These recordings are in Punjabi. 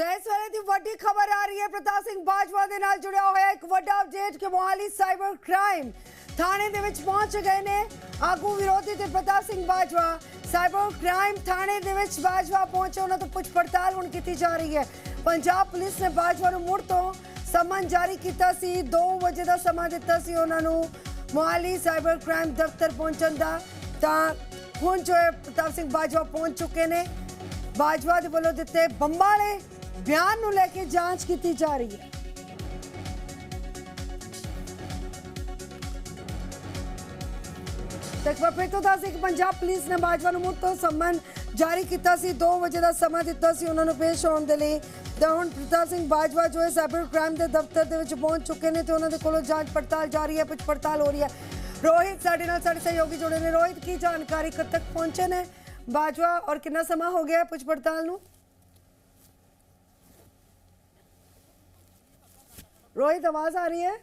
ਤੇ ਇਸ ਵੇਲੇ ਦੀ ਵੱਡੀ ਖਬਰ ਆ ਰਹੀ ਹੈ। ਪ੍ਰਤਾਪ ਸਿੰਘ ਬਾਜਵਾ ਦੇ ਨਾਲ ਜੁੜਿਆ ਹੋਇਆ ਇੱਕ ਵੱਡਾ ਅਪਡੇਟ ਕਿ ਮੋਹਾਲੀ ਸਾਈਬਰ ਕ੍ਰਾਈਮ ਥਾਣੇ ਦੇ ਵਿੱਚ ਪਹੁੰਚ ਗਏ ਨੇ। ਆਗੂ ਵਿਰੋਧੀ ਤੇ ਪ੍ਰਤਾਪ ਸਿੰਘ ਬਾਜਵਾ ਸਾਈਬਰ ਕ੍ਰਾਈਮ ਥਾਣੇ ਦੇ ਵਿੱਚ ਬਾਜਵਾ ਪਹੁੰਚੇ। ਉਹਨਾਂ ਤੋਂ ਪੁੱਛ ਪੜਤਾਲ ਹੁਣ ਕੀਤੀ ਜਾ ਰਹੀ ਹੈ। ਪੰਜਾਬ ਪੁਲਿਸ ਨੇ ਬਾਜਵਾ ਨੂੰ ਮੁੜ ਤੋਂ ਸਮਨ ਜਾਰੀ ਕੀਤਾ ਸੀ। 2 ਵਜੇ ਦਾ ਸਮਾਂ ਦਿੱਤਾ ਸੀ ਉਹਨਾਂ ਨੂੰ ਮੋਹਾਲੀ ਸਾਈਬਰ ਕ੍ਰਾਈਮ ਦਫ਼ਤਰ ਪਹੁੰਚਣ ਦਾ। ਤਾਂ ਹੁਣ ਜੋ ਹੈ, ਪ੍ਰਤਾਪ ਸਿੰਘ ਬਾਜਵਾ ਪਹੁੰਚ ਚੁੱਕੇ ਨੇ। ਬਾਜਵਾ ਦੇ ਵੱਲੋਂ ਦਿੱਤੇ ਬੰਬਾਲੇ ਬਿਆਨ ਨੂੰ ਲੈ ਕੇ ਜਾਂਚ ਕੀਤੀ ਜਾ ਰਹੀ ਹੈ। ਤੱਕ ਫਿਰ ਤੋਂ ਦੱਸ ਇੱਕ ਪੰਜਾਬ ਪੁਲਿਸ ਨੇ ਬਾਜਵਾ ਨੂੰ ਮੁੜ ਤੋਂ ਸੰਮਨ ਜਾਰੀ ਕੀਤਾ ਸੀ। 2 ਵਜੇ ਦਾ ਸਮਾਂ ਦਿੱਤਾ ਸੀ। ਉਹਨਾਂ ਨੂੰ ਪੇਸ਼ ਹੋਣ ਦੇ ਲਈ ਤਾਂ ਹੁਣ ਪ੍ਰਤਾਪ ਸਿੰਘ ਬਾਜਵਾ ਜੋ ਹੈ ਸਾਈਬਰ ਕ੍ਰਾਈਮ ਦੇ ਦਫ਼ਤਰ ਦੇ ਵਿੱਚ ਪਹੁੰਚ ਚੁੱਕੇ ਨੇ ਤੇ ਉਹਨਾਂ ਦੇ ਕੋਲੋਂ ਜਾਂਚ ਪੜਤਾਲ ਜਾਰੀ ਹੈ, ਪੁੱਛ ਪੜਤਾਲ ਹੋ ਰਹੀ ਹੈ। ਰੋਹਿਤ ਸਾਡੇ ਨਾਲ ਸਾਡੇ ਸਹਿਯੋਗੀ ਜੁੜੇ ਨੇ। ਰੋਹਿਤ, ਕੀ ਜਾਣਕਾਰੀ ਕਦ ਤੱਕ ਪਹੁੰਚੇ ਨੇ ਬਾਜਵਾ ਔਰ ਕਿੰਨਾ ਸਮਾਂ ਹੋ ਗਿਆ ਪੁੱਛ ਪੜਤਾਲ ਨੂੰ? रोहित आवाज आ रही है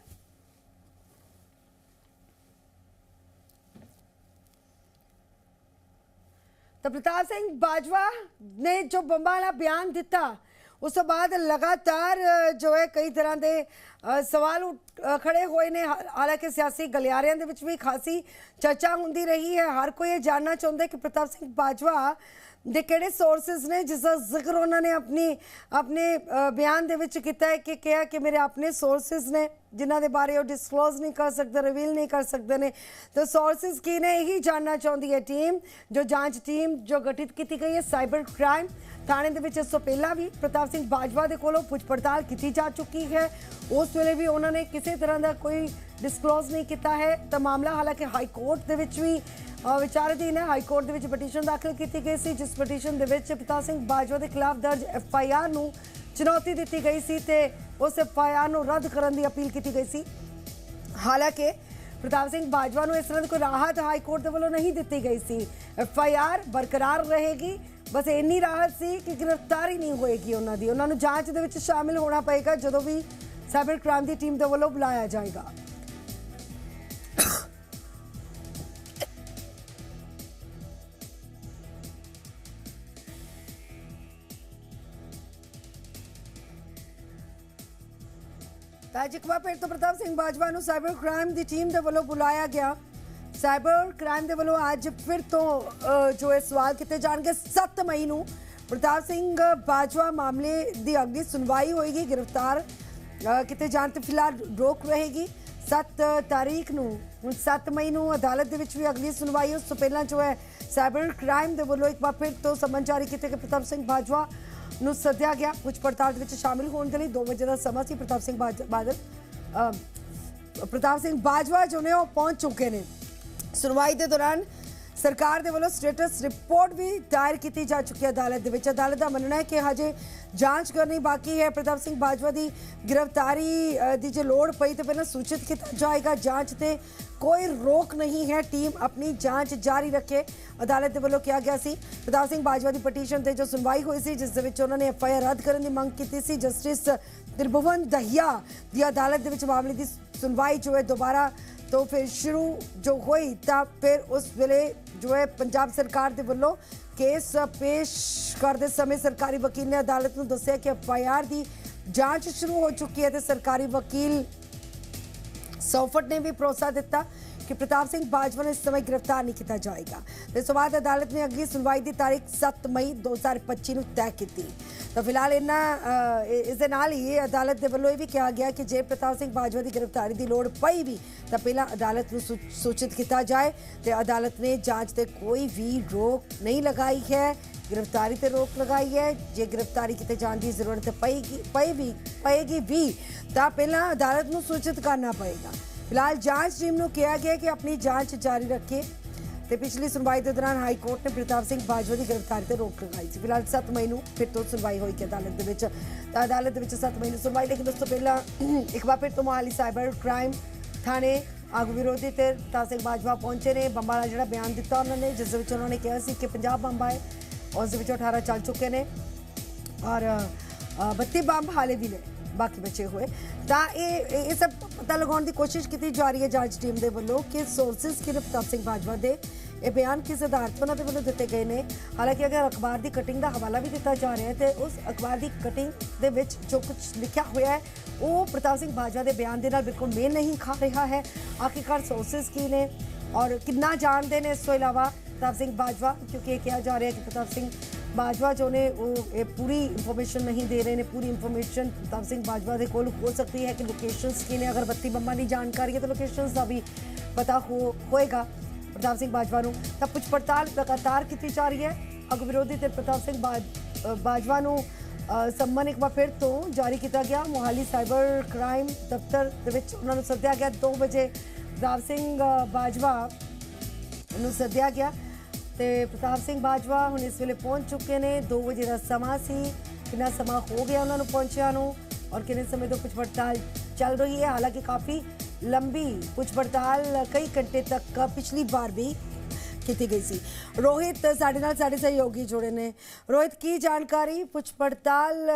ਤਾਂ ਪ੍ਰਤਾਪ ਸਿੰਘ ਬਾਜਵਾ ਨੇ ਜੋ ਬੰਬਾਂ ਵਾਲਾ ਬਿਆਨ ਦਿੱਤਾ ਉਸ ਤੋਂ ਬਾਅਦ ਲਗਾਤਾਰ ਅ, ਜੋ ਹੈ ਕਈ ਤਰ੍ਹਾਂ ਦੇ ਅ, ਸਵਾਲ ਉੱਠ- ਅ, ਖੜੇ ਹੋਏ ਨੇ ਹਾ- ਹਾਲਾਂਕਿ ਸਿਆਸੀ ਗਲਿਆਰਿਆਂ ਦੇ ਵਿੱਚ ਵੀ ਖਾਸੀ ਚਰਚਾ ਹੁੰਦੀ ਰਹੀ ਹੈ ਹਰ ਕੋਈ ਇਹ ਜਾਨਣਾ ਚਾਹੁੰਦਾ ਹੈ ਕਿ ਪ੍ਰਤਾਪ ਸਿੰਘ ਬਾਜਵਾ ਦੇ ਕਿਹੜੇ ਸੋਰਸਸ ਨੇ ਜਿਸ ਦਾ ਜ਼ਿਕਰ ਉਹਨਾਂ ਨੇ ਆਪਣੀ, ਆਪਣੇ ਬਿਆਨ ਦੇ ਵਿੱਚ ਕੀਤਾ ਹੈ ਕਿ ਕਿਹਾ ਕਿ ਮੇਰੇ ਆਪਣੇ ਸੋਰਸਸ ਨੇ, ਜਿਨ੍ਹਾਂ ਦੇ ਬਾਰੇ ਉਹ ਡਿਸਕਲੋਜ਼ ਨਹੀਂ ਕਰ ਸਕਦੇ ਰਿਵੀਲ ਨਹੀਂ ਕਰ ਸਕਦੇ ਨੇ। ਤਾਂ ਸੋਰਸਸ ਕੀ ਨੇ? ਇਹੀ ਜਾਣਨਾ ਚਾਹੁੰਦੀ ਹੈ ਟੀਮ ਜੋ ਜਾਂਚ ਟੀਮ ਜੋ ਗਠਿਤ ਕੀਤੀ ਗਈ ਹੈ ਸਾਈਬਰ ਕ੍ਰਾਈਮ ਥਾਣੇ ਦੇ ਵਿੱਚ ਇਸ ਤੋਂ ਪਹਿਲਾਂ ਵੀ ਪ੍ਰਤਾਪ ਸਿੰਘ ਬਾਜਵਾ ਦੇ ਕੋਲੋਂ ਪੁੱਛ ਪੜਤਾਲ ਕੀਤੀ ਜਾ ਚੁੱਕੀ ਹੈ। ਉਸ ਵੇਲੇ ਵੀ ਉਹਨਾਂ ਨੇ ਕਿਸੇ ਤਰ੍ਹਾਂ ਦਾ ਕੋਈ ਡਿਸਕਲੋਜ਼ ਨਹੀਂ ਕੀਤਾ ਹੈ। ਤਾਂ ਮਾਮਲਾ ਹਾਲਾਂਕਿ ਹਾਈ ਕੋਰਟ ਦੇ ਵਿੱਚ ਵੀ ਅ, ਵਿਚਾਰਾਧੀਨ ਹੈ ਹਾਈ ਕੋਰਟ ਦੇ ਵਿੱਚ ਪਟੀਸ਼ਨ ਦਾਖਲ ਕੀਤੀ ਗਈ ਸੀ ਜਿਸ ਪਟੀਸ਼ਨ ਦੇ ਵਿੱਚ ਪ੍ਰਤਾਪ ਸਿੰਘ ਬਾਜਵਾ ਦੇ ਖਿਲਾਫ ਦਰਜ ਐਫ ਆਈ ਆਰ ਨੂੰ ਚੁਣੌਤੀ ਦਿੱਤੀ ਗਈ ਸੀ ਤੇ ਉਸ ਐਫ ਆਈ ਆਰ ਨੂੰ ਰੱਦ ਕਰਨ ਦੀ ਅਪੀਲ ਕੀਤੀ ਗਈ ਸੀ। ਹਾਲਾਂਕਿ ਪ੍ਰਤਾਪ ਸਿੰਘ ਬਾਜਵਾ ਨੂੰ ਇਸ ਤਰ੍ਹਾਂ ਦੀ ਕੋਈ ਰਾਹਤ ਹਾਈ ਕੋਰਟ ਦੇ ਵੱਲੋਂ ਨਹੀਂ ਦਿੱਤੀ ਗਈ ਸੀ। ਐਫ ਆਈ ਆਰ ਬਰਕਰਾਰ ਰਹੇਗੀ। ਬਸ ਇੰਨੀ ਰਾਹਤ ਸੀ ਕਿ ਗ੍ਰਿਫਤਾਰੀ ਨਹੀਂ ਹੋਏਗੀ ਉਹਨਾਂ ਦੀ। ਉਹਨਾਂ ਨੂੰ ਜਾਂਚ ਦੇ ਵਿੱਚ ਸ਼ਾਮਿਲ ਹੋਣਾ ਪਏਗਾ ਜਦੋਂ ਵੀ ਸਾਈਬਰ ਕ੍ਰਾਈਮ ਦੀ ਟੀਮ ਦੇ ਵੱਲੋਂ ਬੁਲਾਇਆ ਜਾਏਗਾ। ਤਾਂ ਅੱਜ ਇੱਕ ਵਾਰ ਫਿਰ ਤੋਂ ਪ੍ਰਤਾਪ ਸਿੰਘ ਬਾਜਵਾ ਨੂੰ ਸਾਈਬਰ ਕ੍ਰਾਈਮ ਦੀ ਟੀਮ ਦੇ ਵੱਲੋਂ ਬੁਲਾਇਆ ਗਿਆ। ਸਾਈਬਰ ਕ੍ਰਾਈਮ ਦੇ ਵੱਲੋਂ ਅੱਜ ਫਿਰ ਤੋਂ ਜੋ ਇਹ ਸਵਾਲ ਕੀਤੇ ਜਾਣਗੇ 7 ਮਈ ਨੂੰ ਪ੍ਰਤਾਪ ਸਿੰਘ ਬਾਜਵਾ ਮਾਮਲੇ ਦੀ ਅਗਲੀ ਸੁਣਵਾਈ ਹੋਏਗੀ ਗ੍ਰਿਫਤਾਰ ਅ, ਕੀਤੇ ਜਾਣ ਤੇ ਫਿਲਹਾਲ ਰੋਕ ਰਹੇਗੀ। 7 ਤਾਰੀਖ ਨੂੰ ਹੁਣ 7 ਮਈ ਨੂੰ ਅਦਾਲਤ ਦੇ ਵਿੱਚ ਵੀ ਅਗਲੀ ਸੁਣਵਾਈ ਉਸ ਤੋਂ ਪਹਿਲਾਂ ਜੋ ਹੈ ਸਾਈਬਰ ਕ੍ਰਾਈਮ ਦੇ ਵੱਲੋਂ ਇੱਕ ਵਾਰ ਫਿਰ ਤੋਂ ਸਮਨ ਜਾਰੀ ਕੀਤੇ ਕਿ ਪ੍ਰਤਾਪ ਸਿੰਘ ਬਾਜਵਾ ਨੂੰ ਸੱਦਿਆ ਗਿਆ। ਪੁੱਛ ਪੜਤਾਲ ਦੇ ਵਿੱਚ ਸ਼ਾਮਿਲ ਹੋਣ ਦੇ ਲਈ 2 ਵਜੇ ਦਾ ਸਮਾਂ ਸੀ। ਪ੍ਰਤਾਪ ਸਿੰਘ ਬਾਜ- ਬਾਦਲ ਪ੍ਰਤਾਪ ਸਿੰਘ ਬਾਜਵਾ, ਜੋ ਨੇ ਉਹ ਪਹੁੰਚ ਚੁੱਕੇ ਨੇ। ਸੁਣਵਾਈ ਦੇ ਦੌਰਾਨ ਸਰਕਾਰ ਦੇ ਵੱਲੋਂ ਸਟੇਟਸ ਰਿਪੋਰਟ ਵੀ ਦਾਇਰ ਕੀਤੀ ਜਾ ਚੁੱਕੀ ਹੈ ਅਦਾਲਤ ਦੇ ਵਿੱਚ। ਅਦਾਲਤ ਦਾ ਮੰਨਣਾ ਹੈ ਕਿ ਹਜੇ ਜਾਂਚ ਕਰਨੀ ਬਾਕੀ ਹੈ। ਪ੍ਰਤਾਪ ਸਿੰਘ ਬਾਜਵਾ ਦੀ ਗ੍ਰਿਫਤਾਰੀ ਦੀ ਜੇ ਲੋੜ ਪਈ ਤਾਂ ਪਹਿਲਾਂ ਸੂਚਿਤ ਕੀਤਾ ਜਾਏਗਾ। ਜਾਂਚ ਤੇ ਕੋਈ ਰੋਕ ਨਹੀਂ ਹੈ। ਟੀਮ ਆਪਣੀ ਜਾਂਚ ਜਾਰੀ ਰੱਖੇ, ਅਦਾਲਤ ਦੇ ਵੱਲੋਂ ਕਿਹਾ ਗਿਆ ਸੀ। ਪ੍ਰਤਾਪ ਸਿੰਘ ਬਾਜਵਾ ਦੀ ਪਟੀਸ਼ਨ ਤੇ ਜੋ ਸੁਣਵਾਈ ਹੋਈ ਸੀ, ਜਿਸ ਦੇ ਵਿੱਚ ਉਹਨਾਂ ਨੇ ਐਫ ਆਈ ਆਰ ਰੱਦ ਕਰਨ ਦੀ ਮੰਗ ਕੀਤੀ ਸੀ। ਜਸਟਿਸ ਦਿਲਭਵਨ ਦਹੀਆ ਦੀ ਅਦਾਲਤ ਦੇ ਵਿੱਚ ਮਾਮਲੇ ਦੀ ਸੁਣਵਾਈ ਜੋ ਹੈ, ਦੁਬਾਰਾ ਤੋਂ ਫਿਰ ਸ਼ੁਰੂ ਜੋ ਹੋਈ ਤਾਂ ਫਿਰ ਉਸ ਵੇਲੇ ਜੋ ਹੈ ਪੰਜਾਬ ਸਰਕਾਰ ਦੇ ਵੱਲੋਂ ਕੇਸ ਪੇਸ਼ ਕਰਦੇ ਸਮੇਂ ਸਰਕਾਰੀ ਵਕੀਲ ਨੇ ਅਦਾਲਤ ਨੂੰ ਦੱਸਿਆ ਕਿ ਐਫ ਆਈ ਆਰ ਦੀ ਜਾਂਚ ਸ਼ੁਰੂ ਹੋ ਚੁੱਕੀ ਹੈ ਤੇ ਸਰਕਾਰੀ ਵਕੀਲ ਸੌਫਟ ਨੇ ਵੀ ਭਰੋਸਾ ਦਿੱਤਾ ਕਿ ਪ੍ਰਤਾਪ ਸਿੰਘ ਬਾਜਵਾ ਨੂੰ ਇਸ ਸਮੇਂ ਗ੍ਰਿਫਤਾਰ ਨਹੀਂ ਕੀਤਾ ਜਾਏਗਾ ਤੇ ਇਸ ਤੋਂ ਬਾਅਦ ਅਦਾਲਤ ਨੇ ਅਗਲੀ ਸੁਣਵਾਈ ਦੀ ਤਾਰੀਖ 7 ਮਈ 2025 ਨੂੰ ਤੈਅ ਕੀਤੀ ਤਾਂ ਫਿਲਹਾਲ ਇਹਨਾਂ ਇਸ ਦੇ ਨਾਲ ਹੀ ਅਦਾਲਤ ਦੇ ਵੱਲੋਂ ਇਹ ਵੀ ਕਿਹਾ ਗਿਆ ਕਿ ਜੇ ਪ੍ਰਤਾਪ ਸਿੰਘ ਬਾਜਵਾ ਦੀ ਗ੍ਰਿਫਤਾਰੀ ਦੀ ਲੋੜ ਪਈ ਵੀ ਤਾਂ ਪਹਿਲਾਂ ਅਦਾਲਤ ਨੂੰ ਸੂ- ਸੂਚਿਤ ਕੀਤਾ ਜਾਏ ਤੇ ਅਦਾਲਤ ਨੇ ਜਾਂਚ ਤੇ ਕੋਈ ਵੀ ਰੋਕ ਨਹੀਂ ਲਗਾਈ ਹੈ ਗ੍ਰਿਫਤਾਰੀ ਤੇ ਰੋਕ ਲਗਾਈ ਹੈ ਜੇ ਗ੍ਰਿਫਤਾਰੀ ਕੀਤੇ ਜਾਣ ਦੀ ਜ਼ਰੂਰਤ ਪਏਗੀ ਪਈ ਵੀ ਪਏਗੀ ਵੀ ਤਾਂ ਪਹਿਲਾਂ ਅਦਾਲਤ ਨੂੰ ਸੂਚਿਤ ਕਰਨਾ ਪਏਗਾ। ਫਿਲਹਾਲ ਜਾਂਚ ਟੀਮ ਨੂੰ ਕਿਹਾ ਗਿਆ ਕਿ ਆਪਣੀ ਜਾਂਚ ਜਾਰੀ ਰੱਖੇ ਤੇ ਪਿਛਲੀ ਸੁਣਵਾਈ ਦੇ ਦੌਰਾਨ ਹਾਈ ਕੋਰਟ ਨੇ ਪ੍ਰਤਾਪ ਸਿੰਘ ਬਾਜਵਾ ਦੀ ਗ੍ਰਿਫਤਾਰੀ ਤੇ ਰੋਕ ਲਗਾਈ ਸੀ। ਫਿਲਹਾਲ 7 ਮਈ ਨੂੰ ਫਿਰ ਤੋਂ ਸੁਣਵਾਈ ਹੋਈ ਕਿ ਅਦਾਲਤ ਦੇ ਵਿੱਚ ਤਾਂ ਅਦਾਲਤ ਦੇ ਵਿੱਚ 7 ਮਈ ਨੂੰ ਸੁਣਵਾਈ ਲੇਕਿਨ ਉਸ ਤੋਂ ਪਹਿਲਾਂ ਇੱਕ ਵਾਰ ਫਿਰ ਤੋਂ ਮੋਹਾਲੀ ਸਾਈਬਰ ਕ੍ਰਾਈਮ ਥਾਣੇ ਆਗੂ ਵਿਰੋਧੀ ਤੇ ਪ੍ਰਤਾਪ ਸਿੰਘ ਬਾਜਵਾ ਪਹੁੰਚੇ ਨੇ। ਬੰਬਾਂ ਦਾ ਜਿਹੜਾ ਬਿਆਨ ਦਿੱਤਾ ਉਹਨਾਂ ਨੇ ਜਿਸ ਦੇ ਵਿੱਚ ਉਹਨਾਂ ਨੇ ਕਿਹਾ ਸੀ ਕਿ 50 ਬੰਬ ਆਏ ਉਸ ਦੇ ਵਿੱਚੋਂ 18 ਚੱਲ ਚੁੱਕੇ ਨੇ ਔਰ ਅ, 32 ਬੰਬ ਹਾਲੇ ਵੀ ਨੇ। ਬਾਕੀ ਬਚੇ ਹੋਏ। ਤਾਂ ਇਹ ਇਹ ਸਭ ਪਤਾ ਲਗਾਉਣ ਦੀ ਕੋਸ਼ਿਸ਼ ਕੀਤੀ ਜਾ ਰਹੀ ਹੈ ਜਾਂਚ ਟੀਮ ਦੇ ਵੱਲੋਂ ਕਿ ਸੋਰਸਸ ਕਿਹੜੇ ਪ੍ਰਤਾਪ ਸਿੰਘ ਬਾਜਵਾ ਦੇ ਇਹ ਬਿਆਨ ਕਿਸ ਆਧਾਰਤ ਉਹਨਾਂ ਦੇ ਵੱਲੋਂ ਦਿੱਤੇ ਗਏ ਨੇ। ਹਾਲਾਂਕਿ ਅਗਰ ਅਖਬਾਰ ਦੀ ਕਟਿੰਗ ਦਾ ਹਵਾਲਾ ਵੀ ਦਿੱਤਾ ਜਾ ਰਿਹਾ ਹੈ ਤੇ ਉਸ ਅਖਬਾਰ ਦੀ ਕਟਿੰਗ ਦੇ ਵਿੱਚ ਜੋ ਕੁਝ ਲਿਖਿਆ ਹੋਇਆ ਹੈ, ਉਹ ਪ੍ਰਤਾਪ ਸਿੰਘ ਬਾਜਵਾ ਦੇ ਬਿਆਨ ਦੇ ਨਾਲ ਬਿਲਕੁਲ ਮੇਲ ਨਹੀਂ ਖਾ ਰਿਹਾ ਹੈ। ਆਖਿਰਕਾਰ ਸੋਰਸਸ ਕੀ ਨੇ ਔਰ ਕਿੰਨਾ ਜਾਣਦੇ ਨੇ ਇਸ ਤੋਂ ਇਲਾਵਾ ਪ੍ਰਤਾਪ ਸਿੰਘ ਬਾਜਵਾ, ਕਿਉਂਕਿ ਇਹ ਕਿਹਾ ਜਾ ਰਿਹਾ ਹੈ ਕਿ ਪ੍ਰਤਾਪ ਸਿੰਘ ਬਾਜਵਾ ਜੋ ਨੇ ਉਹ, ਇਹ ਪੂਰੀ ਇਨਫੋਰਮੇਸ਼ਨ ਨਹੀਂ ਦੇ ਰਹੇ ਨੇ, ਪੂਰੀ ਇਨਫੋਰਮੇਸ਼ਨ ਪ੍ਰਤਾਪ ਸਿੰਘ ਬਾਜਵਾ ਦੇ ਕੋਲ ਹੋ ਸਕਦੀ ਹੈ ਕਿ ਲੋਕੇਸ਼ਨਸ ਕੀ ਨੇ। ਅਗਰ ਬੱਤੀ ਬੰਬਾਂ ਦੀ ਜਾਣਕਾਰੀ ਹੈ ਤਾਂ ਲੋਕੇਸ਼ਨਸ ਦਾ ਵੀ ਪਤਾ ਹੋ, ਹੋਏਗਾ ਪ੍ਰਤਾਪ ਸਿੰਘ ਬਾਜਵਾ ਨੂੰ। ਤਾਂ ਪੁੱਛ ਪੜਤਾਲ ਲਗਾਤਾਰ ਕੀਤੀ ਜਾ ਰਹੀ ਹੈ। ਅਗ ਵਿਰੋਧੀ ਤੇ ਪ੍ਰਤਾਪ ਸਿੰਘ ਬਾਜ- ਬਾਜਵਾ ਨੂੰ ਸੰਮਨ ਇੱਕ ਵਾਰ ਫਿਰ ਤੋਂ ਜਾਰੀ ਕੀਤਾ ਗਿਆ। ਮੋਹਾਲੀ ਸਾਈਬਰ ਕ੍ਰਾਈਮ ਦਫ਼ਤਰ ਦੇ ਵਿੱਚ ਉਹਨਾਂ ਨੂੰ ਸੱਦਿਆ ਗਿਆ। 2 ਵਜੇ ਪ੍ਰਤਾਪ ਸਿੰਘ ਬਾਜਵਾ ਨੂੰ ਸੱਦਿਆ ਗਿਆ। ਤੇ ਪ੍ਰਤਾਪ ਸਿੰਘ ਬਾਜਵਾ ਹੁਣ ਇਸ ਵੇਲੇ ਪਹੁੰਚ ਚੁੱਕੇ ਨੇ। 2 ਵਜੇ ਦਾ ਸਮਾਂ ਸੀ। ਕਿੰਨਾ ਸਮਾਂ ਹੋ ਗਿਆ ਉਹਨਾਂ ਨੂੰ ਪਹੁੰਚਿਆ ਨੂੰ ਔਰ ਕਿੰਨੇ ਸਮੇਂ ਤੋਂ ਪੁੱਛ ਪੜਤਾਲ ਚੱਲ ਰਹੀ ਹੈ? ਹਾਲਾਂਕਿ ਕਾਫੀ ਲੰਬੀ ਪੁੱਛ ਪੜਤਾਲ ਕਈ ਘੰਟੇ ਤੱਕ ਪਿਛਲੀ ਵਾਰ ਵੀ ਕੀਤੀ ਗਈ ਸੀ। ਰੋਹਿਤ ਸਾਡੇ ਨਾਲ ਸਾਡੇ ਸਹਿਯੋਗੀ ਜੁੜੇ ਨੇ। ਰੋਹਿਤ, ਕੀ ਜਾਣਕਾਰੀ ਪੁੱਛ ਪੜਤਾਲ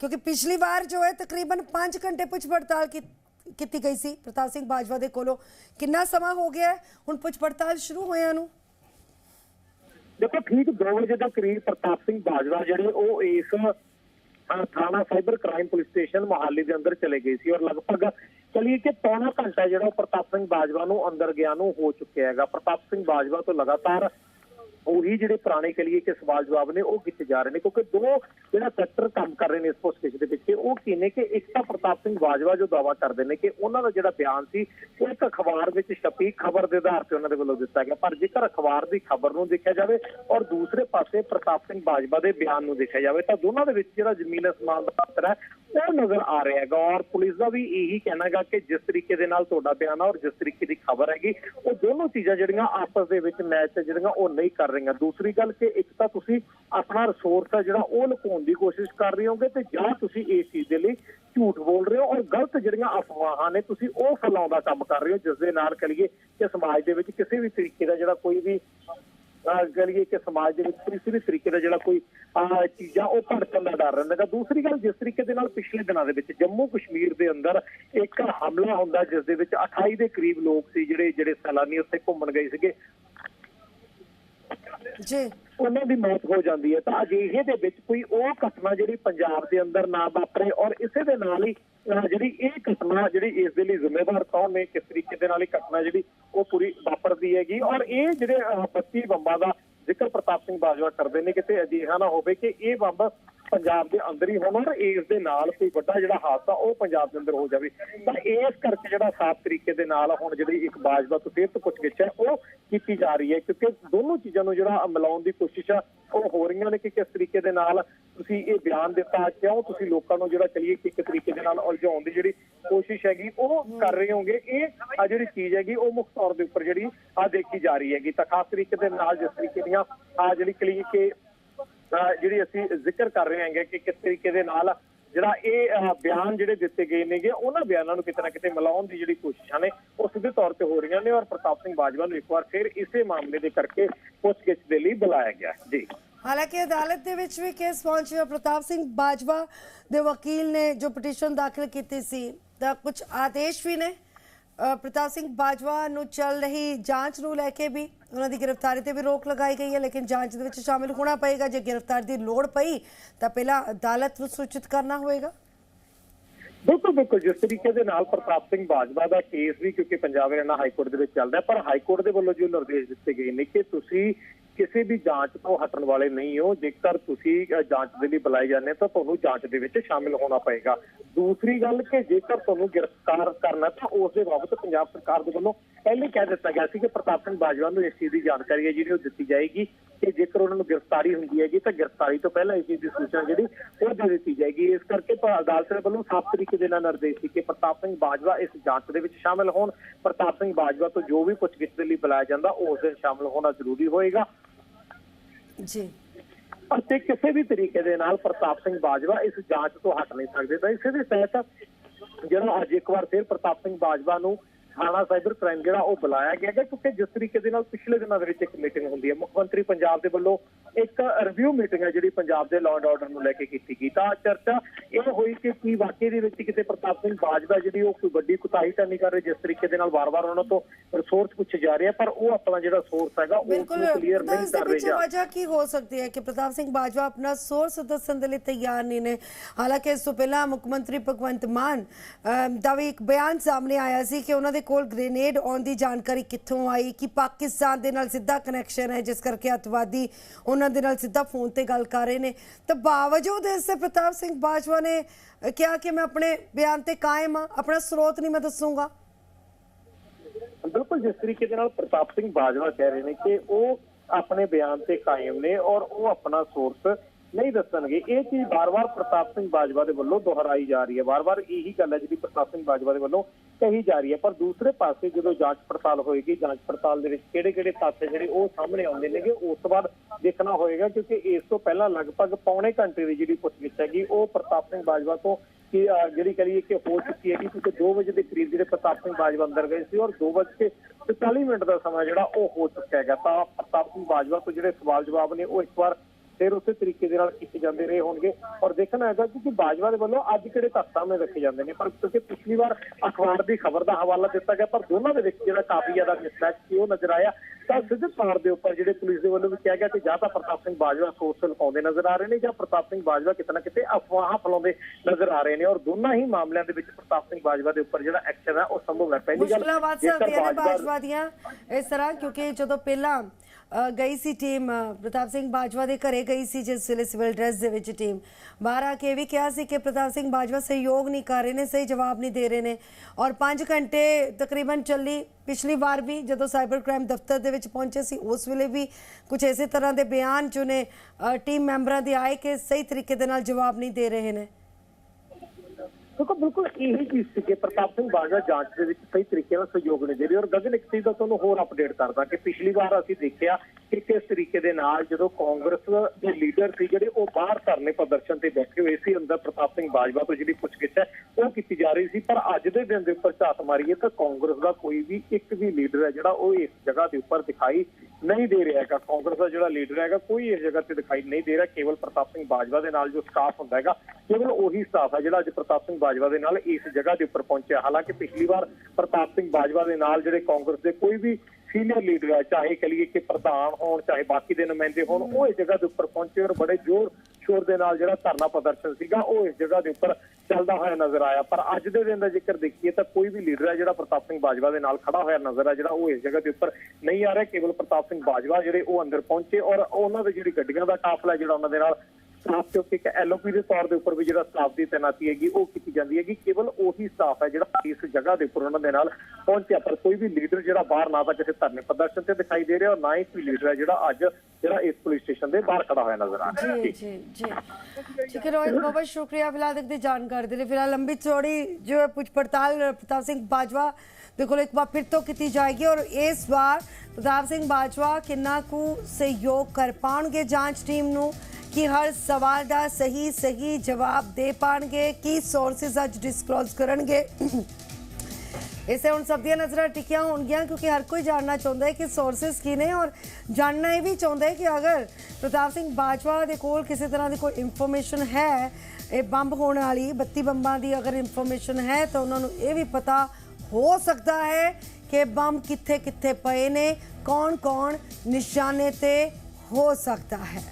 ਕਿਉਂਕਿ ਪਿਛਲੀ ਵਾਰ ਜੋ ਹੈ ਤਕਰੀਬਨ 5 ਘੰਟੇ ਪੁੱਛ ਪੜਤਾਲ ਕੀਤੀ ਗਈ ਸੀ। ਪ੍ਰਤਾਪ ਸਿੰਘ ਬਾਜਵਾ ਦੇ ਕੋਲੋਂ ਕਿੰਨਾ ਸਮਾਂ ਹੋ ਗਿਆ ਹੁਣ ਪੁੱਛ ਪੜਤਾਲ ਸ਼ੁਰੂ ਹੋਇਆਂ ਨੂੰ। ਦੇਖੋ, ਠੀਕ 2 ਵਜੇ ਦੇ ਕਰੀਬ ਪ੍ਰਤਾਪ ਸਿੰਘ ਬਾਜਵਾ ਜਿਹੜੇ ਉਹ ਇਸ ਥਾਣਾ cyber crime police station Mohali ਦੇ ਅੰਦਰ ਚਲੇ ਗਏ ਸੀ ਔਰ ਲਗਭਗ ਚਲੀਏ ਕਿ ਪੌਣਾ ਘੰਟਾ ਜਿਹੜਾ ਉਹ ਪ੍ਰਤਾਪ ਸਿੰਘ ਬਾਜਵਾ ਨੂੰ ਅੰਦਰ ਗਿਆ ਨੂੰ ਹੋ ਚੁੱਕਿਆ ਹੈਗਾ। ਪ੍ਰਤਾਪ ਸਿੰਘ ਬਾਜਵਾ ਤੋਂ ਲਗਾਤਾਰ ਉਹੀ ਜਿਹੜੇ ਪੁਰਾਣੇ ਕਲੀਏ ਕਿ ਸਵਾਲ ਜਵਾਬ ਨੇ, ਉਹ ਕੀਤੇ ਜਾ ਰਹੇ ਨੇ। ਕਿਉਂਕਿ ਦੋ ਜਿਹੜਾ ਸੈਕਟਰ ਕੰਮ ਕਰ ਰਹੇ ਨੇ ਇਸ ਪੁੱਛਗਿੱਛ ਦੇ ਵਿੱਚ, ਉਹ ਕੀ ਨੇ ਕਿ ਇੱਕ ਤਾਂ ਪ੍ਰਤਾਪ ਸਿੰਘ ਬਾਜਵਾ ਜੋ ਦਾਵਾ ਕਰਦੇ ਨੇ ਕਿ ਉਹਨਾਂ ਦਾ ਜਿਹੜਾ ਬਿਆਨ ਸੀ, ਉਹ ਇੱਕ ਅਖਬਾਰ ਵਿੱਚ ਛਪੀ ਖਬਰ ਦੇ ਆਧਾਰ ਤੇ ਉਹਨਾਂ ਦੇ ਵੱਲੋਂ ਦਿੱਤਾ ਗਿਆ। ਪਰ ਜੇਕਰ ਅਖਬਾਰ ਦੀ ਖਬਰ ਨੂੰ ਦੇਖਿਆ ਜਾਵੇ ਔਰ ਦੂਸਰੇ ਪਾਸੇ ਪ੍ਰਤਾਪ ਸਿੰਘ ਬਾਜਵਾ ਦੇ ਬਿਆਨ ਨੂੰ ਦੇਖਿਆ ਜਾਵੇ, ਤਾਂ ਦੋਨਾਂ ਦੇ ਵਿੱਚ ਜਿਹੜਾ ਜ਼ਮੀਨ ਅਸਮਾਨ ਦਾ ਅੰਤਰ ਹੈ, ਉਹ ਨਜ਼ਰ ਆ ਰਿਹਾ ਹੈਗਾ। ਔਰ ਪੁਲਿਸ ਦਾ ਵੀ ਇਹੀ ਕਹਿਣਾ ਹੈਗਾ ਕਿ ਜਿਸ ਤਰੀਕੇ ਦੇ ਨਾਲ ਤੁਹਾਡਾ ਬਿਆਨ ਆ ਔਰ ਜਿਸ ਤਰੀਕੇ ਦੀ ਖਬਰ ਹੈਗੀ, ਉਹ ਦੋਨੋਂ ਚੀਜ਼ਾਂ ਜਿਹੜੀਆਂ ਆਪਸ ਦੇ ਵਿੱਚ ਮੈਚ ਜਿਹੜੀਆਂ ਉਹ ਨਹੀਂ ਕਰ ਰਹੀਆਂ ਦੂਸਰੀ ਗੱਲ ਕਿ ਇੱਕ ਤਾਂ ਤੁਸੀਂ ਆਪਣਾ ਰਿਸੋਰਸ ਆ ਜਿਹੜਾ ਉਹ ਲੁਕਾਉਣ ਦੀ ਕੋਸ਼ਿਸ਼ ਕਰ ਰਹੇ ਹੋਗੇ ਤੇ ਜਾਂ ਤੁਸੀਂ ਇਸ ਚੀਜ਼ ਦੇ ਲਈ ਝੂਠ ਬੋਲ ਰਹੇ ਹੋ ਔਰ ਗਲਤ ਜਿਹੜੀਆਂ ਅਫਵਾਹਾਂ ਨੇ ਤੁਸੀਂ ਉਹ ਫੈਲਾਉਣ ਦਾ ਕੰਮ ਕਰ ਰਹੇ ਹੋ ਜਿਸ ਦੇ ਨਾਲ ਕਰੀਏ ਕਿ ਸਮਾਜ ਦੇ ਵਿੱਚ ਕਿਸੇ ਵੀ ਤਰੀਕੇ ਦਾ ਜਿਹੜਾ ਕੋਈ ਵੀ, ਅਹ ਕਰੀਏ ਕਿ ਸਮਾਜ ਦੇ ਵਿੱਚ ਕਿਸੇ ਵੀ ਤਰੀਕੇ ਦਾ ਜਿਹੜਾ ਕੋਈ, ਅਹ ਚੀਜ਼ਾਂ ਉਹ ਭੜਕਣ ਦਾ ਡਰ ਰਹਿੰਦਾ ਗਾ ਦੂਸਰੀ ਗੱਲ ਜਿਸ ਤਰੀਕੇ ਦੇ ਨਾਲ ਪਿਛਲੇ ਦਿਨਾਂ ਦੇ ਵਿੱਚ ਜੰਮੂ ਕਸ਼ਮੀਰ ਦੇ ਅੰਦਰ ਇੱਕ ਹਮਲਾ ਹੁੰਦਾ ਜਿਸ ਦੇ ਵਿੱਚ 28 ਦੇ ਕਰੀਬ ਲੋਕ ਸੀ ਜਿਹੜੇ ਜਿਹੜੇ ਸੈਲਾਨੀ ਉੱਥੇ ਘੁੰਮਣ ਗਏ ਸੀਗੇ। ਜੀ। ਉਹਨਾਂ ਦੀ ਮੌਤ ਹੋ ਜਾਂਦੀ ਹੈ। ਤਾਂ ਅਜਿਹੇ ਦੇ ਵਿੱਚ ਕੋਈ ਉਹ ਘਟਨਾ ਜਿਹੜੀ ਪੰਜਾਬ ਦੇ ਅੰਦਰ ਨਾ ਵਾਪਰੇ ਔਰ ਇਸੇ ਦੇ ਨਾਲ ਹੀ ਜਿਹੜੀ ਇਹ ਘਟਨਾ ਜਿਹੜੀ ਇਸ ਦੇ ਲਈ ਜ਼ਿੰਮੇਵਾਰ ਕੌਣ ਨੇ ਕਿਸ ਤਰੀਕੇ ਦੇ ਨਾਲ ਇਹ ਘਟਨਾ ਜਿਹੜੀ ਉਹ ਪੂਰੀ ਵਾਪਰਦੀ ਹੈਗੀ ਔਰ ਇਹ ਜਿਹੜੇ ਅਹ, 32 ਬੰਬਾਂ ਦਾ ਜ਼ਿਕਰ ਪ੍ਰਤਾਪ ਸਿੰਘ ਬਾਜਵਾ ਕਰਦੇ ਨੇ ਕਿਤੇ ਅਜਿਹਾ ਨਾ ਹੋਵੇ ਕਿ ਇਹ ਬੰਬ ਪੰਜਾਬ ਦੇ ਅੰਦਰ ਹੀ ਹੋਣ ਔਰ ਇਸ ਦੇ ਨਾਲ ਕੋਈ ਵੱਡਾ ਜਿਹੜਾ ਹਾਦਸਾ ਉਹ ਪੰਜਾਬ ਦੇ ਅੰਦਰ ਹੋ ਜਾਵੇ। ਤਾਂ ਇਸ ਕਰਕੇ ਜਿਹੜਾ ਸਾਫ਼ ਤਰੀਕੇ ਦੇ ਨਾਲ ਹੁਣ ਜਿਹੜੀ ਇੱਕ ਬਾਜਵਾ ਤੋਂ ਫੇਰ ਪੁੱਛਗਿੱਛ ਹੈ, ਉਹ ਕੀਤੀ ਜਾ ਰਹੀ ਹੈ ਕਿਉਂਕਿ ਦੋਨੋਂ ਚੀਜ਼ਾਂ ਨੂੰ ਜਿਹੜਾ ਮਿਲਾਉਣ ਦੀ ਕੋਸ਼ਿਸ਼ ਆ, ਉਹ ਹੋ ਰਹੀਆਂ ਨੇ ਕਿ ਕਿਸ ਤਰੀਕੇ ਦੇ ਨਾਲ ਤੁਸੀਂ ਇਹ ਬਿਆਨ ਦਿੱਤਾ, ਕਿਉਂ ਤੁਸੀਂ ਲੋਕਾਂ ਨੂੰ ਜਿਹੜਾ ਚਲੀਏ ਕਿ ਇੱਕ ਤਰੀਕੇ ਦੇ ਨਾਲ ਉਲਝਾਉਣ ਦੀ ਜਿਹੜੀ ਕੋਸ਼ਿਸ਼ ਹੈਗੀ, ਉਹ ਕਰ ਰਹੇ ਹੋਗੇ ਇਹ ਆ ਜਿਹੜੀ ਚੀਜ਼ ਹੈਗੀ, ਉਹ ਮੁੱਖ ਤੌਰ ਦੇ ਉੱਪਰ ਜਿਹੜੀ ਆ ਦੇਖੀ ਜਾ ਰਹੀ ਹੈਗੀ। ਤਾਂ ਖਾਸ ਤਰੀਕੇ ਦੇ ਨਾਲ ਜਿਸ ਤਰੀਕੇ ਦੀਆਂ ਆ ਜਿਹੜੀ ਕਲੀ ਕਿ ਜਿਹੜੀ ਅਸੀਂ ਜ਼ਿਕਰ ਕਰ ਰਹੇ ਹਾਂਗੇ ਕਿ ਕਿਸ ਤਰੀਕੇ ਦੇ ਨਾਲ ਜਿਹੜਾ ਇਹ ਬਿਆਨ ਜਿਹੜੇ ਦਿੱਤੇ ਗਏ ਨੇਗੇ, ਉਹਨਾਂ ਬਿਆਨਾਂ ਨੂੰ ਕਿਤੇ ਨਾ ਕਿਤੇ ਮਿਲਾਉਣ ਦੀ ਜਿਹੜੀ ਕੋਸ਼ਿਸ਼ਾਂ ਨੇ ਉਹ ਸਿੱਧੇ ਤੌਰ ਤੇ ਹੋ ਰਹੀਆਂ ਨੇ ਔਰ ਪ੍ਰਤਾਪ ਸਿੰਘ ਬਾਜਵਾ ਨੂੰ ਇੱਕ ਵਾਰ ਫਿਰ ਇਸੇ ਮਾਮਲੇ ਦੇ ਕਰਕੇ ਪੁੱਛਗਿੱਛ ਦੇ ਲਈ ਬੁਲਾਇਆ ਗਿਆ ਜੀ। ਹਾਲਾਂਕਿ ਅਦਾਲਤ ਦੇ ਵਿੱਚ ਵੀ ਕੇਸ ਪਹੁੰਚਿਆ ਪ੍ਰਤਾਪ ਸਿੰਘ ਬਾਜਵਾ ਦੇ ਵਕੀਲ ਨੇ ਜੋ ਪਟੀਸ਼ਨ ਦਾਖਲ ਕੀਤੀ ਸੀ ਤਾਂ ਕੁਝ ਆਦੇਸ਼ ਵੀ ਨੇ। ਪ੍ਰਤਾਪ ਸਿੰਘ ਬਾਜਵਾ ਨੂੰ ਚੱਲ ਰਹੀ ਜਾਂਚ ਨੂੰ ਲੈ ਕੇ ਵੀ ਉਹਨਾਂ ਦੀ ਗ੍ਰਿਫਤਾਰੀ ਤੇ ਵੀ ਰੋਕ ਲਗਾਈ ਗਈ ਹੈ, ਲੇਕਿਨ ਜਾਂਚ ਦੇ ਵਿੱਚ ਸ਼ਾਮਿਲ ਹੋਣਾ ਪਏਗਾ। ਜੇ ਗ੍ਰਿਫਤਾਰ ਦੀ ਲੋੜ ਪਈ, ਤਾਂ ਪਹਿਲਾਂ ਅਦਾਲਤ ਨੂੰ ਸੂਚਿਤ ਕਰਨਾ ਹੋਏਗਾ। ਬਿਲਕੁਲ ਬਿਲਕੁਲ। ਜਿਸ ਤਰੀਕੇ ਦੇ ਨਾਲ ਪ੍ਰਤਾਪ ਸਿੰਘ ਬਾਜਵਾ ਦਾ ਕੇਸ ਵੀ, ਕਿਉਂਕਿ ਪੰਜਾਬ ਹਰਿਆਣਾ ਹਾਈ ਕੋਰਟ ਦੇ ਵਿੱਚ ਚੱਲਦਾ ਪਰ ਹਾਈ ਕੋਰਟ ਦੇ ਵੱਲੋਂ ਜੋ ਨਿਰਦੇਸ਼ ਦਿੱਤੇ ਗਏ ਨੇ ਕਿ ਤੁਸੀਂ ਕਿਸੇ ਵੀ ਜਾਂਚ ਤੋਂ ਹਟਣ ਵਾਲੇ ਨਹੀਂ ਹੋ। ਜੇਕਰ ਤੁਸੀਂ ਜਾਂਚ ਦੇ ਲਈ ਬੁਲਾਏ ਜਾਂਦੇ ਤਾਂ ਤੁਹਾਨੂੰ ਜਾਂਚ ਦੇ ਵਿੱਚ ਸ਼ਾਮਿਲ ਹੋਣਾ ਪਏਗਾ। ਦੂਸਰੀ ਗੱਲ ਕਿ ਜੇਕਰ ਤੁਹਾਨੂੰ ਗ੍ਰਿਫਤਾਰ ਕਰਨਾ ਤਾਂ ਉਸ ਦੇ ਬਾਬਤ ਪੰਜਾਬ ਸਰਕਾਰ ਦੇ ਵੱਲੋਂ ਪਹਿਲੇ ਕਹਿ ਦਿੱਤਾ ਗਿਆ ਸੀ ਕਿ ਪ੍ਰਤਾਪ ਸਿੰਘ ਬਾਜਵਾ ਨੂੰ ਇਸ ਚੀਜ਼ ਦੀ ਜਾਣਕਾਰੀ ਹੈ, ਜਿਹੜੀ ਉਹ ਦਿੱਤੀ ਜਾਏਗੀ ਕਿ ਜੇਕਰ ਉਹਨਾਂ ਨੂੰ ਗ੍ਰਿਫਤਾਰੀ ਹੁੰਦੀ ਹੈਗੀ, ਤਾਂ ਗ੍ਰਿਫਤਾਰੀ ਤੋਂ ਪਹਿਲਾਂ ਇਸ ਚੀਜ਼ ਦੀ ਸੂਚਨਾ ਜਿਹੜੀ, ਉਹ ਦੇ ਦਿੱਤੀ ਜਾਏਗੀ। ਇਸ ਕਰਕੇ ਅਦਾਲਤ ਦੇ ਵੱਲੋਂ ਸਾਫ਼ ਤਰੀਕੇ ਦੇ ਨਾਲ ਨਿਰਦੇਸ਼ ਸੀ ਕਿ ਪ੍ਰਤਾਪ ਸਿੰਘ ਬਾਜਵਾ ਇਸ ਜਾਂਚ ਦੇ ਵਿੱਚ ਸ਼ਾਮਿਲ ਹੋਣ। ਪ੍ਰਤਾਪ ਸਿੰਘ ਬਾਜਵਾ ਤੋਂ ਜੋ ਵੀ ਪੁੱਛਗਿੱਛ ਦੇ ਲਈ ਬੁਲਾਇਆ ਜਾਂਦਾ ਉਹ ਉਸ ਦਿਨ ਸ਼ਾਮਿਲ ਹੋਣਾ ਜ਼ਰੂਰੀ ਹੋਏਗਾ। ਜੀ। ਅਤੇ ਕਿਸੇ ਵੀ ਤਰੀਕੇ ਦੇ ਨਾਲ ਪ੍ਰਤਾਪ ਸਿੰਘ ਬਾਜਵਾ ਇਸ ਜਾਂਚ ਤੋਂ ਹਟ ਨਹੀਂ ਸਕਦੇ। ਤਾਂ ਇਸੇ ਦੇ ਤਹਿਤ ਜਿਹੜਾ ਅੱਜ ਇੱਕ ਵਾਰ ਫਿਰ ਪ੍ਰਤਾਪ ਸਿੰਘ ਬਾਜਵਾ ਨੂੰ ਥਾਣਾ ਸਾਈਬਰ ਕ੍ਰਾਈਮ ਜਿਹੜਾ ਉਹ ਬੁਲਾਇਆ ਗਿਆ ਹੈ ਕਿਉਂਕਿ ਜਿਸ ਤਰੀਕੇ ਦੇ ਨਾਲ ਪਿਛਲੇ ਦਿਨਾਂ ਦੇ ਵਿੱਚ ਇੱਕ ਮੀਟਿੰਗ ਹੁੰਦੀ ਹੈ। ਮੁੱਖ ਮੰਤਰੀ ਪੰਜਾਬ ਦੇ ਵੱਲੋਂ ਇੱਕ ਰਿਵਿਊ ਮੀਟਿੰਗ ਹੈ ਜਿਹੜੀ ਪੰਜਾਬ ਦੇ ਲਾਅ ਐਂਡ ਆਰਡਰ ਨੂੰ ਲੈ ਕੇ ਕੀਤੀ ਗਈ ਤਾਂ ਚਰਚਾ ਇਹ ਹੋਈ ਕਿ ਕੀ ਵਾਕਈ ਦੇ ਵਿੱਚ ਕਿਤੇ ਪ੍ਰਤਾਪ ਸਿੰਘ ਬਾਜਵਾ ਜਿਹੜੀ ਉਹ ਕੋਈ ਵੱਡੀ ਕੁਤਾਹੀ ਤਾਂ ਨਹੀਂ ਕਰ ਰਹੇ ਜਿਸ ਤਰੀਕੇ ਦੇ ਨਾਲ ਵਾਰ-ਵਾਰ ਉਹਨਾਂ ਤੋਂ ਰਿਸੋਰਸ ਪੁੱਛੇ ਜਾ ਰਹੇ ਆ ਪਰ ਉਹ ਆਪਣਾ ਜਿਹੜਾ ਸੋਰਸ ਹੈਗਾ ਉਹ ਕਲੀਅਰ ਨਹੀਂ ਕਰ ਰਹੇ ਜਾਂ ਵਜ੍ਹਾ ਕੀ ਹੋ ਸਕਦੀ ਹੈ ਕਿ ਪ੍ਰਤਾਪ ਸਿੰਘ ਬਾਜਵਾ ਆਪਣਾ ਸੋਰਸ ਦੱਸਣ ਦੇ ਲਈ ਤਿਆਰ ਨਹੀਂ ਨੇ ਹਾਲਾਂਕਿ ਇਸ ਤੋਂ ਪਹਿਲਾਂ ਮੁੱਖ ਮੰਤਰੀ ਭਗਵੰਤ ਮਾਨ ਦਾ ਵੀ ਇੱਕ ਬਿਆਨ ਸਾਹਮਣੇ ਆਇਆ ਸੀ ਕਿ ਉਹਨਾਂ ਦੇ ਕੋਲ ਗ੍ਰੇਨੇਡ ਆਉਣ ਦੀ ਜਾਣਕਾਰੀ ਕਿੱਥੋਂ ਆਈ ਕਿ ਪਾਕਿਸਤਾਨ ਦੇ ਨਾਲ ਸਿੱਧਾ ਕਨੈਕਸ਼ਨ ਹੈ ਜਿਸ ਕਰਕੇ ਅਤਵਾਦੀ ਉਹਨਾਂ ਦੇ ਨਾਲ ਸਿੱਧਾ ਫੋਨ ਤੇ ਗੱਲ ਕਰ ਰਹੇ ਨੇ। ਤਾਂ ਬਾਵਜੂਦ ਇਸ ਦੇ ਪ੍ਰਤਾਪ ਸਿੰਘ ਬਾਜਵਾ ਨੇ ਕਿਹਾ ਕਿ ਮੈਂ ਆਪਣੇ ਬਿਆਨ ਤੇ ਕਾਇਮ ਆ ਆਪਣਾ ਸਰੋਤ ਨਹੀਂ ਮੈਂ ਦੱਸੂਗਾ। ਬਿਲਕੁਲ, ਜਿਸ ਤਰੀਕੇ ਦੇ ਨਾਲ ਪ੍ਰਤਾਪ ਸਿੰਘ ਬਾਜਵਾ ਕਹਿ ਰਹੇ ਨੇ ਕਿ ਉਹ ਆਪਣੇ ਬਿਆਨ ਤੇ ਕਾਇਮ ਨੇ ਔਰ ਉਹ ਆਪਣਾ ਸੋਰਸ ਨਹੀਂ ਦੱਸਣਗੇ। ਇਹ ਚੀਜ਼ ਵਾਰ-ਵਾਰ ਪ੍ਰਤਾਪ ਸਿੰਘ ਬਾਜਵਾ ਦੇ ਵੱਲੋਂ ਦੁਹਰਾਈ ਜਾ ਰਹੀ ਹੈ। ਵਾਰ-ਵਾਰ ਇਹੀ ਗੱਲ ਹੈ ਜਿਹੜੀ ਪ੍ਰਤਾਪ ਸਿੰਘ ਬਾਜਵਾ ਦੇ ਵੱਲੋਂ ਕਹੀ ਜਾ ਰਹੀ ਹੈ। ਪਰ ਦੂਸਰੇ ਪਾਸੇ ਜਦੋਂ ਜਾਂਚ ਪੜਤਾਲ ਹੋਏਗੀ ਜਾਂਚ ਪੜਤਾਲ ਦੇ ਵਿੱਚ ਕਿਹੜੇ-ਕਿਹੜੇ ਤੱਥ ਜਿਹੜੇ ਉਹ ਸਾਹਮਣੇ ਆਉਂਦੇ ਨੇਗੇ ਉਸ ਤੋਂ ਬਾਅਦ ਦੇਖਣਾ ਹੋਏਗਾ ਕਿਉਂਕਿ ਇਸ ਤੋਂ ਪਹਿਲਾਂ ਲਗਭਗ ਪੌਣੇ ਘੰਟੇ ਦੀ ਜਿਹੜੀ ਪੁੱਛਗਿੱਛ ਹੈਗੀ ਉਹ ਪ੍ਰਤਾਪ ਸਿੰਘ ਬਾਜਵਾ ਤੋਂ ਕਿ ਅਹ, ਜਿਹੜੀ ਕਰੀਏ ਕਿ ਹੋ ਚੁੱਕੀ ਹੈਗੀ ਕਿਉਂਕਿ 2 ਵਜੇ ਦੇ ਕਰੀਬ ਜਿਹੜੇ ਪ੍ਰਤਾਪ ਸਿੰਘ ਬਾਜਵਾ ਅੰਦਰ ਗਏ ਸੀ ਔਰ 2 ਵਜੇ 40 ਮਿੰਟ ਦਾ ਸਮਾਂ ਜਿਹੜਾ ਉਹ ਹੋ ਚੁੱਕਿਆ ਹੈਗਾ। ਤਾਂ ਪ੍ਰਤਾਪ ਸਿੰਘ ਬਾਜਵਾ ਤੋਂ ਜਿਹੜੇ ਸਵਾਲ ਜਵਾਬ ਨੇ ਉਹ ਇੱਕ ਵਾਰ ਫਿਰ ਉਸੇ ਤਰੀਕੇ ਦੇ ਨਾਲ ਕੀਤੇ ਜਾਂਦੇ ਰਹੇ ਹੋਣਗੇ। ਔਰ ਦੇਖਣਾ ਹੈਗਾ ਕਿ ਬਾਜਵਾ ਦੇ ਵੱਲੋਂ ਅੱਜ ਕਿਹੜੇ ਤੱਥ ਸਾਹਮਣੇ ਰੱਖੇ ਜਾਂਦੇ ਨੇ। ਪਰ ਕਿਉਂਕਿ ਪਿਛਲੀ ਵਾਰ ਅਖਬਾਰ ਦੀ ਖਬਰ ਦਾ ਹਵਾਲਾ ਦਿੱਤਾ ਗਿਆ ਪਰ ਦੋਨਾਂ ਦੇ ਵਿੱਚ ਜਿਹੜਾ ਕਾਫੀ ਜ਼ਿਆਦਾ ਮਿਸਮੈਚ ਸੀ ਉਹ ਨਜ਼ਰ ਆਇਆ। ਤਾਂ ਸਿੱਧੇ ਤੌਰ ਦੇ ਉੱਪਰ ਜਿਹੜੇ ਪੁਲਿਸ ਦੇ ਵੱਲੋਂ ਵੀ ਕਿਹਾ ਗਿਆ ਕਿ ਜਾਂ ਤਾਂ ਪ੍ਰਤਾਪ ਸਿੰਘ ਬਾਜਵਾ ਸੋਰਸ ਲੁਕਾਉਂਦੇ ਨਜ਼ਰ ਆ ਰਹੇ ਨੇ ਜਾਂ ਪ੍ਰਤਾਪ ਸਿੰਘ ਬਾਜਵਾ ਕਿਤੇ ਨਾ ਕਿਤੇ ਅਫਵਾਹਾਂ ਫੈਲਾਉਂਦੇ ਨਜ਼ਰ ਆ ਰਹੇ ਨੇ। ਔਰ ਦੋਨਾਂ ਹੀ ਮਾਮਲਿਆਂ ਦੇ ਵਿੱਚ ਪ੍ਰਤਾਪ ਸਿੰਘ ਬਾਜਵਾ ਦੇ ਉੱਪਰ ਜਿਹੜਾ ਐਕਸ਼ਨ ਹੈ ਉਹ ਸੰਭਵ ਹੈ। ਪਹਿਲੀ ਗੱਲ ਮੁਸ਼ਕਲਾਂ ਵੱਧ ਜੇਕਰ ਸਕਦੀਆਂ ਨੇ ਬਾਜਵਾ- ਬਾਜਵਾ ਦੀਆਂ। ਇਸ ਤਰ੍ਹਾਂ ਕਿਉਂਕਿ ਜਦੋਂ ਪਹਿਲਾਂ ਗਈ ਸੀ ਟੀਮ ਪ੍ਰਤਾਪ ਸਿੰਘ ਬਾਜਵਾ ਦੇ ਘਰੇ ਗਈ ਸੀ, ਜਿਸ ਵੇਲੇ ਸਿਵਲ ਡਰੈਸ ਦੇ ਵਿੱਚ ਟੀਮ। ਬਾਹਰ ਆ ਕੇ ਇਹ ਵੀ ਕਿਹਾ ਸੀ ਕਿ ਪ੍ਰਤਾਪ ਸਿੰਘ ਬਾਜਵਾ ਸਹਿਯੋਗ ਨਹੀਂ ਕਰ ਰਹੇ ਨੇ, ਸਹੀ ਜਵਾਬ ਨਹੀਂ ਦੇ ਰਹੇ ਨੇ। ਔਰ 5 ਘੰਟੇ ਤਕਰੀਬਨ ਚੱਲੀ, ਪਿਛਲੀ ਵਾਰ ਵੀ ਜਦੋਂ ਸਾਈਬਰ ਕ੍ਰਾਈਮ ਦਫ਼ਤਰ ਦੇ ਵਿੱਚ ਪਹੁੰਚੇ ਸੀ, ਉਸ ਵੇਲੇ ਵੀ ਕੁਝ ਇਸੇ ਤਰ੍ਹਾਂ ਦੇ ਬਿਆਨ ਜੋ ਨੇ ਟੀਮ ਮੈਂਬਰਾਂ ਦੇ ਆਏ ਕਿ ਸਹੀ ਤਰੀਕੇ ਦੇ ਨਾਲ ਜਵਾਬ ਨਹੀਂ ਦੇ ਰਹੇ ਨੇ। ਦੇਖੋ, ਬਿਲਕੁਲ ਇਹੀ ਚੀਜ਼ ਸੀ ਕਿ ਪ੍ਰਤਾਪ ਸਿੰਘ ਬਾਜਵਾ ਜਾਂਚ ਦੇ ਵਿੱਚ ਸਹੀ ਤਰੀਕੇ ਨਾਲ ਸਹਿਯੋਗ ਨਹੀਂ ਦੇ ਰਹੀ ਔਰ ਗਗਨ ਇੱਕ ਚੀਜ਼ ਦਾ ਤੁਹਾਨੂੰ ਹੋਰ ਅਪਡੇਟ ਕਰਦਾ ਕਿ ਪਿਛਲੀ ਵਾਰ ਅਸੀਂ ਦੇਖਿਆ ਕਿ ਕਿਸ ਤਰੀਕੇ ਦੇ ਨਾਲ ਜਦੋਂ ਕਾਂਗਰਸ ਦੇ ਲੀਡਰ ਸੀ ਜਿਹੜੇ, ਉਹ ਬਾਹਰ ਧਰਨੇ ਪ੍ਰਦਰਸ਼ਨ ਤੇ ਬੈਠੇ ਹੋਏ ਸੀ, ਅੰਦਰ ਪ੍ਰਤਾਪ ਸਿੰਘ ਬਾਜਵਾ ਤੋਂ ਜਿਹੜੀ ਪੁੱਛਗਿੱਛ ਹੈ, ਉਹ ਕੀਤੀ ਜਾ ਰਹੀ ਸੀ, ਪਰ ਅੱਜ ਦੇ ਦਿਨ ਦੇ ਉੱਪਰ ਝਾਤ ਮਾਰੀਏ ਤਾਂ ਕਾਂਗਰਸ ਦਾ ਕੋਈ ਵੀ ਇੱਕ ਵੀ ਲੀਡਰ ਹੈ ਜਿਹੜਾ, ਉਹ ਇਸ ਜਗ੍ਹਾ ਦੇ ਉੱਪਰ ਦਿਖਾਈ ਨਹੀਂ ਦੇ ਰਿਹਾ ਹੈਗਾ। ਕਾਂਗਰਸ ਦਾ ਜਿਹੜਾ ਲੀਡਰ ਹੈਗਾ, ਕੋਈ ਇਸ ਜਗ੍ਹਾ ਤੇ ਦਿਖਾਈ ਨਹੀਂ ਦੇ ਰਿਹਾ। ਕੇਵਲ ਪ੍ਰਤਾਪ ਸਿੰਘ ਬਾਜਵਾ ਦੇ ਨਾਲ ਜੋ ਸਟਾਫ ਹੁੰਦਾ ਹੈਗਾ, ਕੇਵਲ ਉਹੀ ਸਟਾਫ ਹੈ ਜਿਹੜਾ ਅੱਜ ਪ੍ਰਤਾਪ ਸਿੰਘ ਬਾਜਵਾ ਦੇ ਨਾਲ ਇਸ ਜਗ੍ਹਾ ਦੇ ਉੱਪਰ ਪਹੁੰਚਿਆ। ਹਾਲਾਂਕਿ ਪਿਛਲੀ ਵਾਰ ਪ੍ਰਤਾਪ ਸਿੰਘ ਬਾਜਵਾ ਦੇ ਨਾਲ ਜਿਹੜੇ ਕਾਂਗਰਸ ਦੇ ਕੋਈ ਵੀ ਸੀਨੀਅਰ ਲੀਡਰ ਹੈ ਚਾਹੇ ਕਹੀਏ ਕਿ ਪ੍ਰਧਾਨ ਹੋਣ, ਚਾਹੇ ਬਾਕੀ ਦੇ ਨੁਮਾਇੰਦੇ ਹੋਣ, ਉਹ ਇਸ ਜਗ੍ਹਾ ਦੇ ਉੱਪਰ ਪਹੁੰਚੇ ਔਰ ਬੜੇ ਜ਼ੋਰ ਸ਼ੋਰ ਦੇ ਨਾਲ ਜਿਹੜਾ ਧਰਨਾ ਪ੍ਰਦਰਸ਼ਨ ਸੀਗਾ, ਉਹ ਇਸ ਜਗ੍ਹਾ ਦੇ ਉੱਪਰ ਚੱਲਦਾ ਹੋਇਆ ਨਜ਼ਰ ਆਇਆ। ਪਰ ਅੱਜ ਦੇ ਦਿਨ ਦਾ ਜੇਕਰ ਦੇਖੀਏ ਤਾਂ ਕੋਈ ਵੀ ਲੀਡਰ ਹੈ ਜਿਹੜਾ ਪ੍ਰਤਾਪ ਸਿੰਘ ਬਾਜਵਾ ਦੇ ਨਾਲ ਖੜਾ ਹੋਇਆ ਨਜ਼ਰ ਆ, ਜਿਹੜਾ ਉਹ ਇਸ ਜਗ੍ਹਾ ਦੇ ਉੱਪਰ ਨਹੀਂ ਆ ਰਿਹਾ। ਕੇਵਲ ਪ੍ਰਤਾਪ ਸਿੰਘ ਬਾਜਵਾ ਜਿਹੜੇ ਉਹ ਅੰਦਰ ਪਹੁੰਚੇ ਔਰ ਉਹਨਾਂ ਦੇ ਜਿਹੜੀ ਗੱਡੀਆਂ ਦਾ ਕਾਫਲਾ ਜਿਹੜਾ ਉਹਨਾਂ ਦੇ ਨਾਲ ਸਟਾਫ ਕਿਉਂਕਿ ਐਲਓਪੀ ਦੇ ਤੌਰ ਦੇ ਉੱਪਰ ਵੀ ਜਿਹੜਾ ਸਟਾਫ ਦੀ ਤੈਨਾਤੀ ਹੈਗੀ ਉਹ ਕੀਤੀ ਜਾਂਦੀ ਹੈਗੀ। ਕੇਵਲ ਉਹੀ ਸਟਾਫ ਹੈ ਜਿਹੜਾ ਇਸ ਜਗ੍ਹਾ ਦੇ ਉੱਪਰ ਉਹਨਾਂ ਦੇ ਨਾਲ ਪਹੁੰਚਿਆ। ਪਰ ਕੋਈ ਵੀ ਲੀਡਰ ਜਿਹੜਾ ਬਾਹਰ ਨਾ ਤਾਂ ਕਿਸੇ ਧਰਨੇ ਪ੍ਰਦਰਸ਼ਨ ਤੇ ਦਿਖਾਈ ਦੇ ਰਿਹਾ ਨਾ ਹੀ ਕੋਈ ਲੀਡਰ ਜਿਹੜਾ ਅੱਜ ਜਿਹੜਾ ਇਸ ਪੁਲਿਸ ਸਟੇਸ਼ਨ ਦੇ ਬਾਹਰ ਖੜਾ ਹੋਇਆ ਨਜ਼ਰ ਆ ਰਿਹਾ। ਜੀ ਜੀ ਜੀ। ਠੀਕ ਰੋਹਿਤ ਬਹੁਤ ਸ਼ੁਕਰੀਆ ਫਿਲਹਾਲ ਤੱਕ ਦੀ ਜਾਣਕਾਰੀ ਦੇ ਲਈ। ਫਿਲਹਾਲ ਲੰਬੀ ਚੌੜੀ ਜੋ ਹੈ ਪੁੱਛ ਪੜਤਾਲ ਪ੍ਰਤਾਪ ਸਿੰਘ ਬਾਜਵਾ ਦੇ ਕੋਲ ਇੱਕ ਵਾਰ ਫਿਰ ਤੋਂ ਕੀਤੀ ਜਾਏਗੀ। ਔਰ ਇਸ ਵਾਰ ਪ੍ਰਤਾਪ ਸਿੰਘ ਬਾਜਵਾ ਕਿੰਨਾ ਕੁ ਸਹਿਯੋਗ ਕਰ ਪਾਉਣਗੇ ਜਾਂਚ ਟੀਮ ਨੂੰ? ਕਿ ਹਰ ਸਵਾਲ ਦਾ ਸਹੀ ਸਹੀ ਜਵਾਬ ਦੇ ਪਾਣਗੇ। ਕੀ ਸੋਰਸਸ ਅੱਜ ਡਿਸਕਲੋਜ਼ ਕਰਨਗੇ? ਇਸੇ ਹੁਣ ਸਭ ਦੀਆਂ ਨਜ਼ਰਾਂ ਟਿਕੀਆਂ ਹੋਣਗੀਆਂ, ਕਿਉਂਕਿ ਹਰ ਕੋਈ ਜਾਣਨਾ ਚਾਹੁੰਦਾ ਹੈ ਕਿ ਸੋਰਸਸ ਕੀ ਨੇ ਔਰ ਜਾਣਨਾ ਇਹ ਵੀ ਚਾਹੁੰਦਾ ਹੈ ਕਿ ਅਗਰ ਪ੍ਰਤਾਪ ਸਿੰਘ ਬਾਜਵਾ ਦੇ ਕੋਲ ਕਿਸੇ ਤਰ੍ਹਾਂ ਦੀ ਕੋਈ ਇਨਫੋਰਮੇਸ਼ਨ ਹੈ, ਇਹ ਬੰਬ ਹੋਣ ਵਾਲੀ 32 ਬੰਬਾਂ ਦੀ ਅਗਰ ਇਨਫੋਰਮੇਸ਼ਨ ਹੈ, ਤਾਂ ਉਹਨਾਂ ਨੂੰ ਇਹ ਵੀ ਪਤਾ ਹੋ ਸਕਦਾ ਹੈ ਕਿ ਬੰਬ ਕਿੱਥੇ ਕਿੱਥੇ ਪਏ ਨੇ ਕੌਣ ਕੌਣ ਨਿਸ਼ਾਨੇ ਤੇ ਹੋ ਸਕਦਾ ਹੈ।